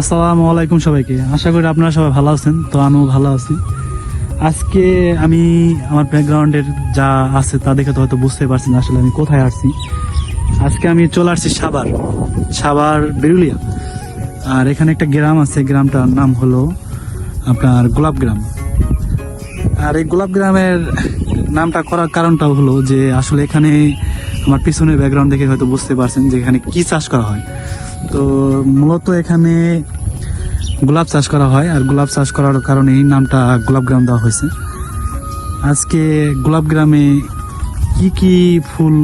আসসালামু আলাইকুম সবাইকে। আশা করি আপনারা সবাই ভালো আছেন, তো আমিও ভালো আছি। আজকে আমি আমার ব্যাকগ্রাউন্ডের যা আছে তা দেখে তো হয়তো বুঝতে পারছেন আসলে আমি কোথায় আসছি। আজকে আমি চলে আসছি সাভার সাভার বেরুলিয়া। আর এখানে একটা গ্রাম আছে, গ্রামটার নাম হলো আপনার গোলাপ গ্রাম। আর এই গোলাপ গ্রামের নামটা করার কারণটা হলো যে আসলে এখানে আমার পিছনের ব্যাকগ্রাউন্ড দেখে হয়তো বুঝতে পারছেন যে এখানে কী চাষ করা হয়। তো মূলত এখানে গোলাপ চাষ করা হয়, আর গোলাপ চাষ করার কারণে এই নামটা গোলাপ গ্রাম দেওয়া হয়েছে। আজকে গোলাপ গ্রামে কি কি ফুল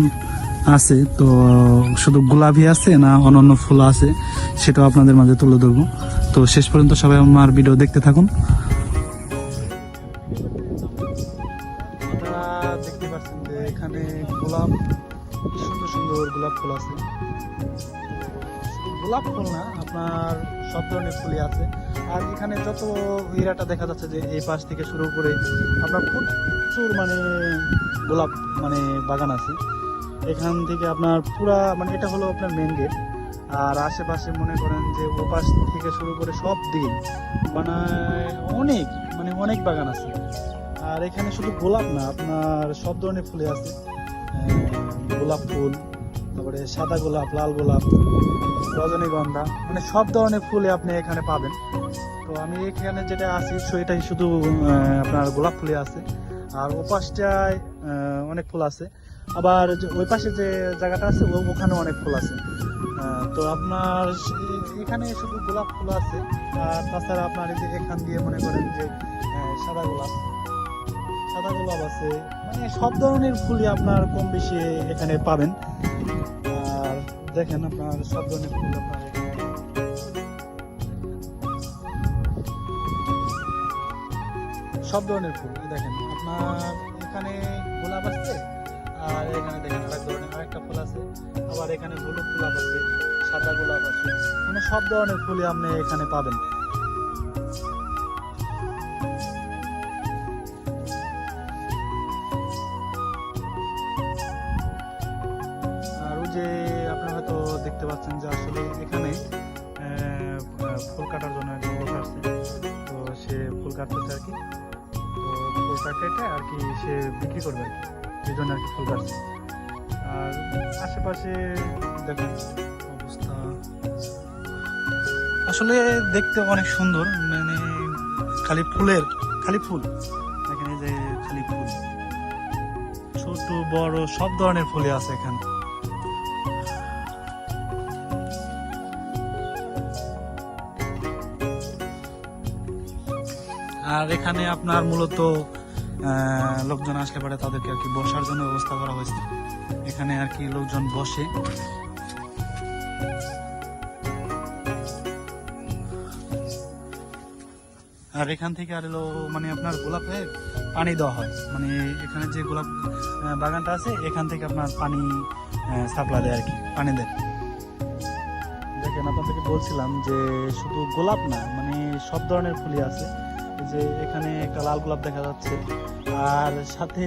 আছে? তো শুধু গোলাপই আছে না অন্যান্য ফুল আছে, সেটাও আপনাদের মাঝে তুলে ধরবো। তো শেষ পর্যন্ত সবাই আমার ভিডিও দেখতে থাকুন। দেখতে পাচ্ছেন যে এখানে গোলাপ, সুন্দর সুন্দর গোলাপ ফুল আছে। গোলাপ ফুল না, আপনার সব ধরনের ফুলই আছে। আর এখানে যত এরিয়াটা দেখা যাচ্ছে যে এই পাশ থেকে শুরু করে আপনার প্রচুর মানে গোলাপ মানে বাগান আছে। এখান থেকে আপনার পুরা মানে এটা হলো আপনার মেন গেট আর আশেপাশে মনে করেন যে ও পাশ থেকে শুরু করে সব দিকে মানে অনেক মানে অনেক বাগান আছে। আর এখানে শুধু গোলাপ না, আপনার সব ধরনের ফুলে আছে। গোলাপ ফুল তারপরে সাদা গোলাপ, লাল গোলাপ, রজনীগন্ধা মানে সব ধরনের ফুলে আপনি এখানে পাবেন। তো আমি এখানে যেটা আছি, সেটাই শুধু আপনার গোলাপ ফুলে আছে। আর ও পাশটায় অনেক ফুল আছে। আবার ওই পাশে যে জায়গাটা আছে ওখানে অনেক ফুল আছে। তো আপনার এখানে শুধু গোলাপ ফুল আছে। আর তাছাড়া আপনার এই যে এখান দিয়ে মনে করেন যে সাদা গোলাপ। সাদা গোলাপ আছে। মানে সব ধরনের ফুলই আপনার কম বেশি এখানে পাবেন। দেখেন আপনার সব ধরনের ফুল আপনার সব ধরনের ফুল দেখেন, আপনার এখানে গোলাপ আছে, আর এখানে দেখেন আরেক ধরনের, আরেকটা ফুল আছে, আবার এখানে হলুদ গোলাপ আছে, সাদা গোলাপ আছে মানে সব ধরনের ফুলই আপনি এখানে পাবেন। আর ওই যে হয়তো দেখতে পাচ্ছেন যে আসলে এখানে ফুল কাটার জন্য একজন লোক আসছে। তো সে ফুল কাটতেছে আর কি। তো ফুলটা কেটে আর কি সে বিক্রি করবে আর কি। এই জন্য আর কি ফুল কাটছে। আর আশেপাশে দেখুন, অবস্থা। আসলে দেখতে অনেক সুন্দর মানে খালি ফুলের, খালি ফুল। এখানে যে খালি ফুল। ছোট, বড়, সব ধরনের ফুলই আছে এখানে। আর এখানে আপনার মূলত লোকজন আসলে পরে তাদেরকে আর কি বসার জন্য ব্যবস্থা করা হয়েছে। এখানে আর কি লোকজন বসে। আর এখান থেকে আর এলো মানে আপনার গোলাপে পানি দেওয়া হয়। মানে এখানে যে গোলাপ বাগানটা আছে, এখান থেকে আপনার পানি সাপ্লাই দেয় আর কি, পানি দেয়। দেখেন, আপনাদেরকে বলছিলাম যে শুধু গোলাপ না মানে সব ধরনের ফুলই আছে। যে এখানে একটা লাল গোলাপ দেখা যাচ্ছে। আর সাথে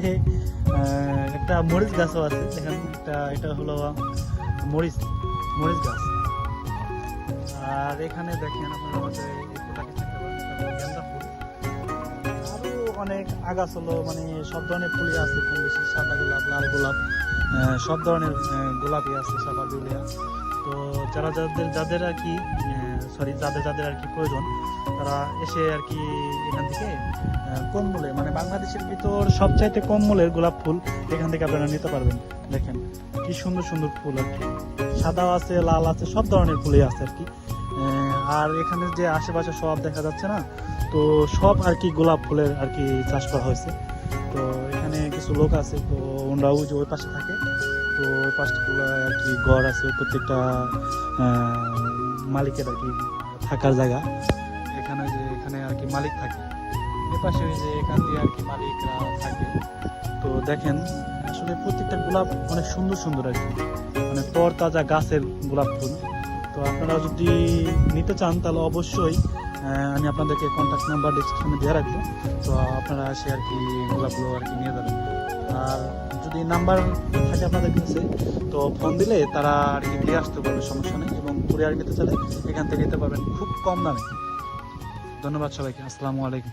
একটা মরিচ গাছও আছে। দেখেন একটা, এটা হলো, মরিচ মরিচ গাছ। আর এখানে দেখেন আপনারা অনেক আগাছ হলো মানে সব ধরনের ফুলই আছে, কম বেশি সাদা গোলাপ, লাল গোলাপ সব ধরনের গোলাপই আছে, সাদা বিউলিয়া তো যারা, যাদের যাদের আর কি সরি যাদের যাদের আর কি প্রয়োজন, তারা এসে আর কি এখান থেকে কম মূল্যে মানে বাংলাদেশের ভিতর সবচাইতে কম মূল্যের গোলাপ ফুল এখান থেকে আপনারা নিতে পারবেন। দেখেন, কি সুন্দর সুন্দর ফুল আর কি। সাদা আছে, লাল আছে, সব ধরনের ফুলই আছে আর কি। আর এখানে যে আশেপাশে সব দেখা যাচ্ছে না, তো সব আর কি গোলাপ ফুলের আর কি চাষ করা হয়েছে। তো এখানে কিছু লোক আছে, তো ওনারাও যে ওই পাশে থাকে। তো ওই পাশগুলো আর কি ঘর আছে, প্রত্যেকটা মালিকের আর কি থাকার জায়গা। এখানে যে, এখানে আর কি মালিক থাকে। এ পাশে ওই যে এখান দিয়ে আর কি মালিকরা থাকে। তো দেখেন, আসলে প্রত্যেকটা গোলাপ অনেক সুন্দর সুন্দর আর কি। মানে তর তাজা গাছের গোলাপ ফুল। তো আপনারা যদি নিতে চান, তাহলে অবশ্যই আমি আপনাদেরকে কন্ট্যাক্ট নাম্বার ডিসক্রিপশনে দিয়ে রাখব। তো আপনারা এসে আর কি গোলাপগুলো আর কি নিয়ে যাবেন। আর যদি নাম্বার থাকে আপনাদের কাছে, তো ফোন দিলে তারা আর কি দিয়ে আসতে পারবে, সমস্যা নেই। এবং কুরিয়ার নিতে চাইলে এখান থেকে নিতে পারবেন খুব কম দামে। ধন্যবাদ সবাইকে, আসসালামু আলাইকুম।